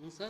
องส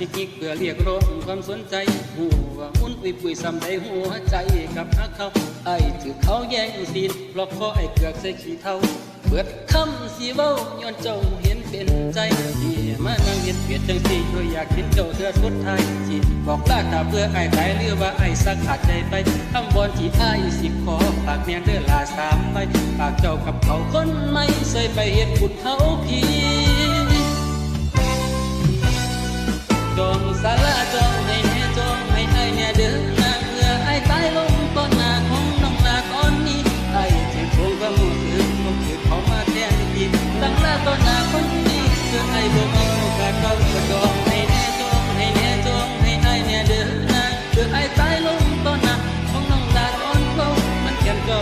ชิกิกเพื่อเรียกร้องความสนใจหัวมุนปุยปุยซ้ำใดหัวใจกับฮักเขาไอ้ถือเขาแย่งซีนหลอกคอไอ้เกือกใส่ขี้เท่าเปิดคำสีเว้าย้อนเจ้าเห็นเป็นใจที่มานั่งเห็นเปียดจังสีโดยอยากเห็นเจ้าเธอสุดท้ายสิบอกลาถ้าเพื่อไอ้ตายหรือว่าไอ้สักขาดใจไปคำบอนที่ไอ้สิบขอฝากแม่เด้อลาสามไปฝากเจ้ากับเขาคนไม่ใส่ไปเห็นบุญเขาพี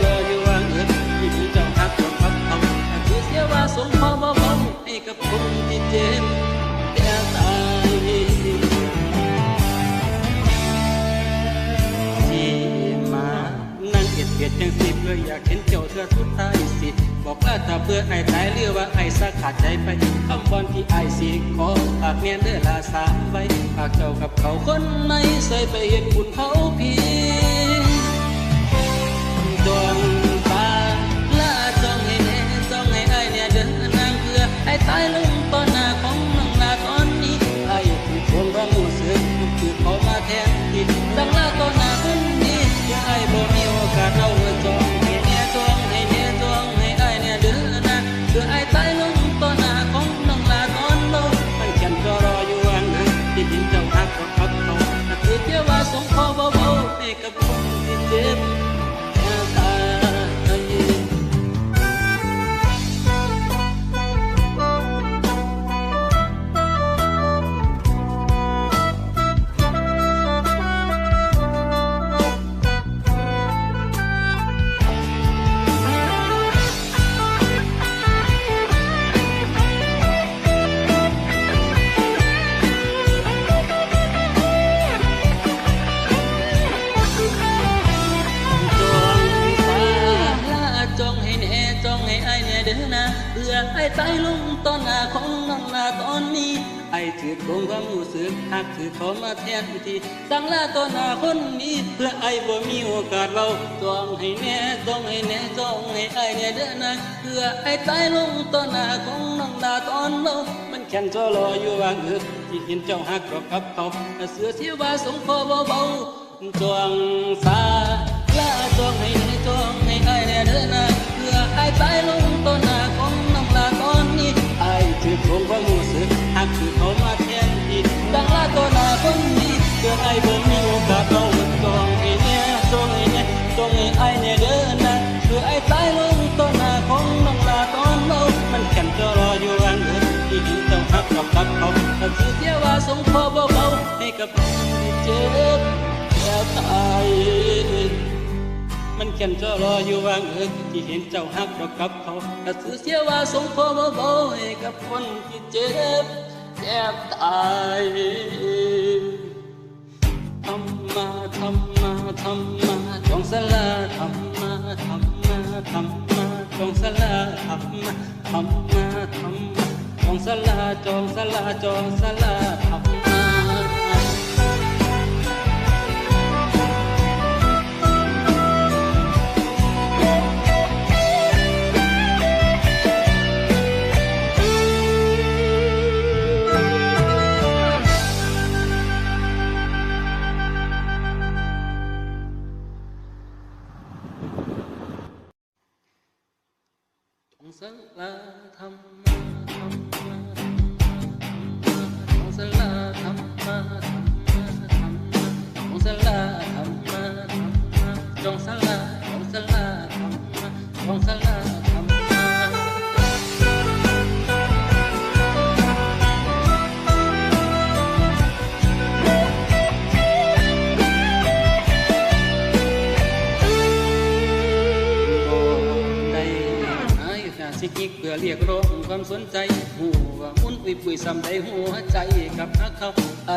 รออยู่ว่างเอินที่มีเจ้าฮักของเขาเขาแต่คือเสียว่าสมพอเบาๆให้กับคนที่เจ็บแต่ตายที่มานั่งเอ็ดเปียดจังสิเพื่ออยากเห็นเจ้าเธอสุดท้ายสิ บอกลาถ้าเพื่อไอ้ตายเรือว่าไอ้สักขาดใจไปคำบอนที่ไอ้สิขอปากเมียนเด้อลาสามไว้ปากเจ้ากับเขาคนไม่ใส่ไปเห็นบุญเขาพีาๆ หน้าของน้องลาตอนนี้ ไอถือคงความรู้สึกหักถือเขามาแทนทีสั่งลาตอนหน้าคนนี้เพื่อไอบ่มีโอกาสเราจองให้แน่จองให้แน่จองให้ไอเนี่ยเดินนะเพื่อไอตายลงตอนหน้าของน้องลาตอนเรามันแค่นจอรออยู่วางเอิบที่เห็นเจ้าหักรอกกับเขาเสือเสียว่าสงพอเบาๆจวงสาลาจองให้ในจงให้ไอเนี่ยเดินน้าเพื่อไอตายลงต้นหน้าของ ไอ้ตายลงต้นหน้าของน้องลาตอนโน้มันแค่นจะรออยู่วันเดินที่ดินเจ้าหักกับกับเขาแต่คือเสียว่าสงพอเบาๆให้กับคนที่เจ็บแล้วตายมันแค่นจะรออยู่วางเอิกที่เห็นเจ้าหักดอกกับเขาแต่ถือเสียว่าสงพอเบาๆให้กับคนที่เจ็บแจ็บตายทำมาทำมาทำมาจองสลาทำมาทำ มาทำมาจงสลาทำมาทำมาทำมาจงสลาจงสลาจงสลาทำมาจงสลาธรรมะธรริจิกเพื่อเรียกร้องความสนใจหัวมุนปุยปุยซ้ำใดหัวใจกับฮักเขาไอ